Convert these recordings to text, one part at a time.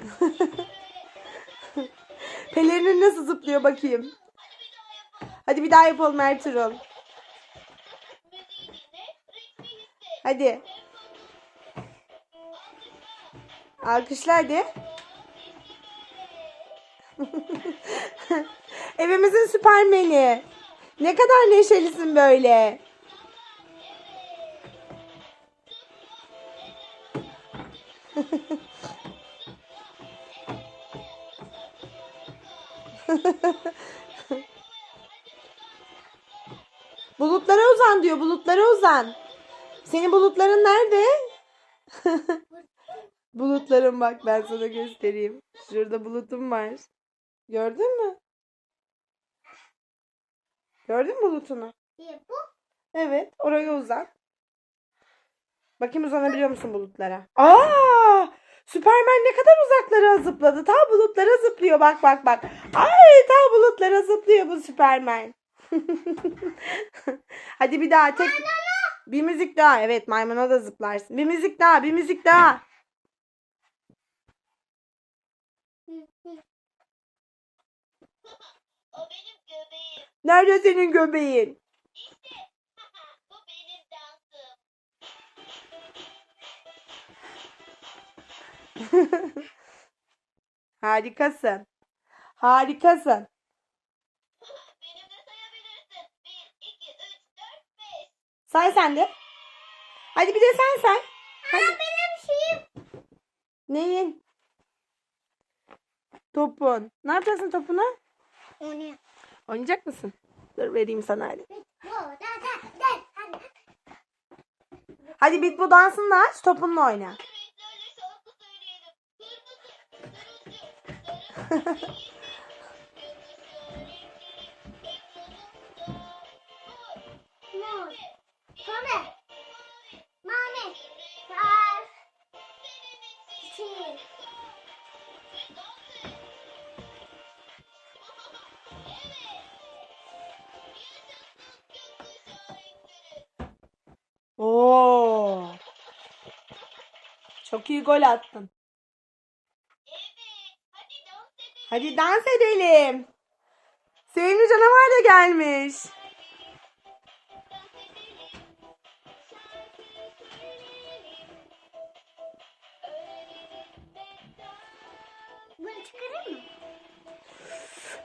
Pelerinin nasıl zıplıyor bakayım. Hadi bir daha yapalım Ertuğrul. Hadi. Alkışla hadi. Evimizin süpermeni. Ne kadar neşelisin böyle. Bulutlara uzan diyor. Bulutlara uzan. Senin bulutların nerede? Bulutlarım bak ben sana göstereyim. Şurada bulutum var. Gördün mü? Gördün mü bulutunu? Bu Evet, oraya uzan. Bakayım uzanabiliyor musun bulutlara? Aa! Süpermen ne kadar uzaklara zıpladı. Ta bulutlara zıplıyor. Bak bak bak. Ay ta bulutlara zıplıyor bu Süpermen. Hadi bir daha tek bir müzik daha. Evet, maymuna da zıplarsın. Bir müzik daha, bir müzik daha. Nerede senin göbeğin? Bu Harikasın. Harikasın. Benimle sayabilirsin. 1, 2, 3, 4, 5. Say sen de. Hadi bir de sen say. Hadi. benim şeyim. Neyin? Topun. Ne yapacaksın topuna? O ne? Oynayacak mısın? Dur vereyim sana hadi. Hadi. Bit bu dansını aç topunla oyna. Oo. Çok iyi gol attın. Hadi dans edelim. Sevimli canavar da gelmiş. Bunu çıkarayım mı?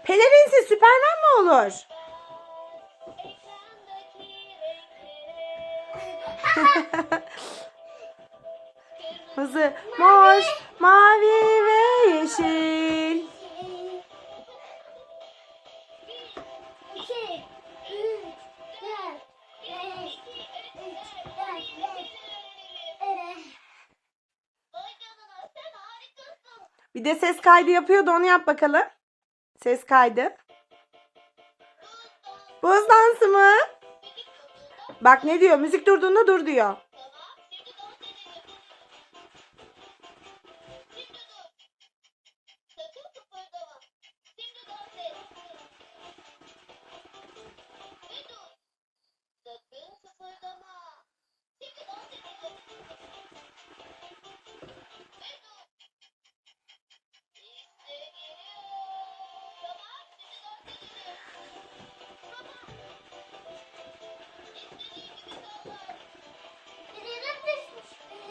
Pelerinsiz Süpermen mi olur? Hızlı. Mor, mavi ve yeşil. Bir de ses kaydı yapıyordu onu yap bakalım. Ses kaydı. Buz dansı mı? Bak ne diyor? Müzik durduğunda dur diyor.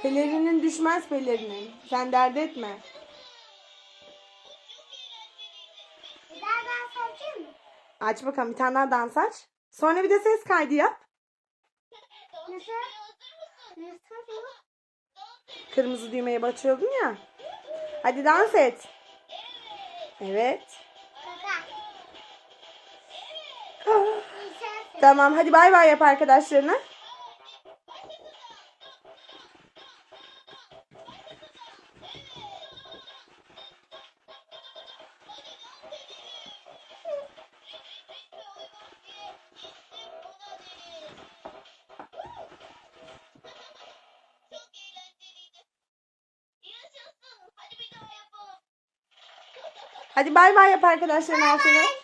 Pelerinin düşmez pelerinin. Sen dert etme. Bir daha dans açayım mı? Aç bakalım bir tane daha dans aç. Sonra bir de ses kaydı yap. Nasıl? Nasıl? Kırmızı düğmeye basıyordun ya. Hadi dans et. Evet. Kaka. Tamam hadi bay bay yap arkadaşlarına. Hadi bay bay yap arkadaşlarına. Aferin.